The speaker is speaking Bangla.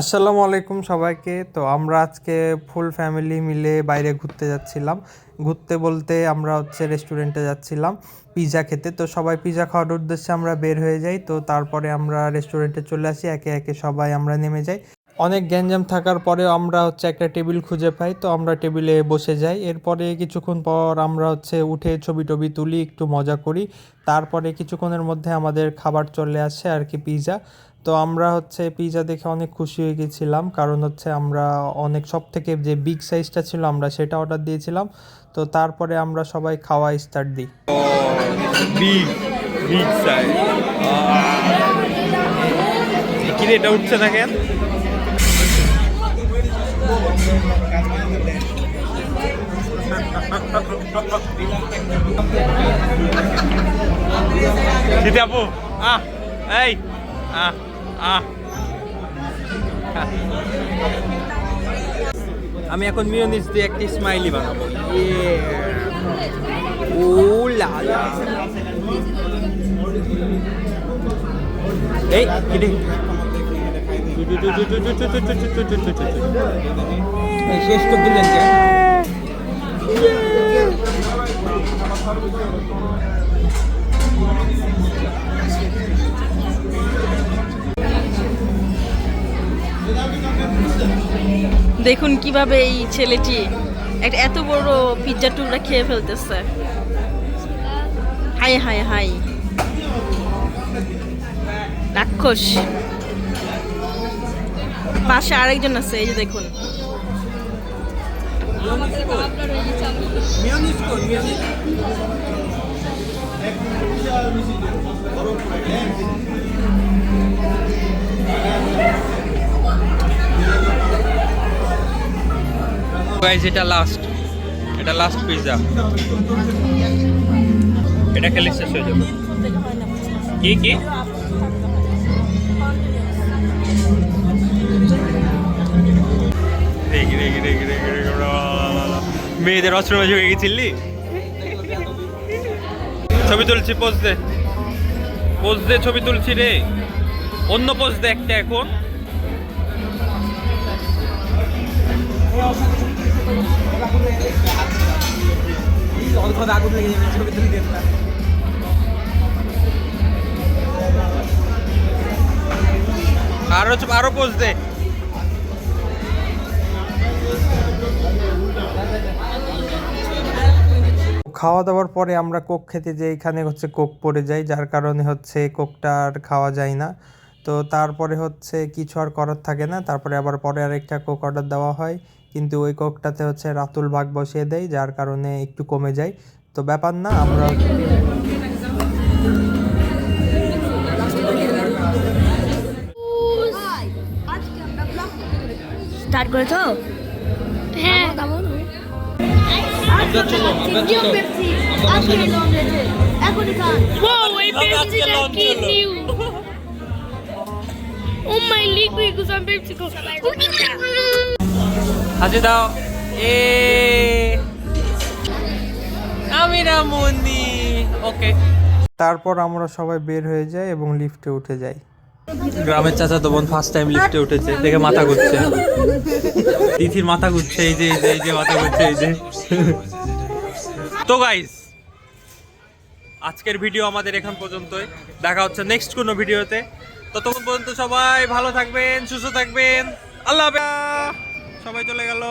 আসসালামু আলাইকুম সবাইকে। তো আমরা আজকে ফুল ফ্যামিলি মিলে বাইরে ঘুরতে যাচ্ছিলাম। ঘুরতে বলতে আমরা হচ্ছে রেস্টুরেন্টে যাচ্ছিলাম পিজা খেতে। তো সবাই পিজা খাওয়ার উদ্দেশ্যে আমরা বের হয়ে যাই। তো তারপরে আমরা রেস্টুরেন্টে চলে আসি। একে একে সবাই আমরা নেমে যাই। অনেক গ্যাঞ্জাম থাকার পরেও আমরা হচ্ছে একটা টেবিল খুঁজে পাই, তো আমরা টেবিলে বসে যাই। এরপরে কিছুক্ষণ পর আমরা হচ্ছে উঠে ছবি টবি তুলি, একটু মজা করি। তারপরে কিছুক্ষণের মধ্যে আমাদের খাবার চলে আসে আর কি পিৎজা তো আমরা হচ্ছে পিৎজা দেখে অনেক খুশি হয়ে গেছিলাম, কারণ হচ্ছে আমরা অনেক সব থেকে যে বিগ সাইজটা ছিল আমরা সেটা অর্ডার দিয়েছিলাম। তো তারপরে আমরা সবাই খাওয়া স্টার্ট দিই। বিগ সাইজ কি এটা উঠছে না কেন? সিতে আপু আহ এই আহ আহ আমি এখন মিওনিস দিয়ে একটি স্মাইলি বানাবো ইয়ে ও লা লা এই কিরে শেষ করে দিলেন দেখুন কীভাবে এই ছেলেটি একটা এত বড় পিৎজা টুকরা খেয়ে ফেলতেছে। হাই হাই হাই। রাক্ষস। পাশে আরেকজন আছে, এই যে দেখুন। গাইজ এটা লাস্ট এটা লাস্ট পিৎজা এটা খেলে শেষ হয়ে যাবে। কি কি? মেয়েদের অস্ত্রমে ঝুঁকে গেছিলি? ছবি তুলছি পোজ দে। পোজ দে ছবি তুলছি রে। অন্য পোজ দে একটা এখন। আরও আরও পোজ দে। খাওয়া দাওয়ার পরে আমরা কোক খেতে যাই এখানে হচ্ছে কোক পড়ে যায় যার কারণে হচ্ছে কোকটা আর খাওয়া যায় না। তো তারপরে হচ্ছে কিছু আর করার থাকে না তারপরে আবার পরে আরেকটা কোক অর্ডার দেওয়া হয়। কিন্তু ওই কোকটাতে হচ্ছে রাতুল ভাগ বসিয়ে দেয় যার কারণে একটু কমে যায়। তো ব্যাপার না আমরা স্টার্ট করেছ? হ্যাঁ। কি নিউ Oh দাও। এ। আমি রামুনি ওকে। তারপর আমরা সবাই বের হয়ে যাই এবং লিফটে উঠে যাই। গ্রামের চাচা তো বোন ফার্স্ট টাইম লিফটে উঠেছে। দেখে মাথা ঘুরছে। তিথির মাথা ঘুরছে, এই যে এই যে এই যে মাথা ঘুরছে, এই যে। তো গাইস আজকের ভিডিও আমাদের এখন পর্যন্তই। দেখা হচ্ছে নেক্সট কোনো ভিডিওতে ততক্ষণ পর্যন্ত সবাই ভালো থাকবেন, সুস্থ থাকবেন। আল্লাহ। সবাই চলে গেল।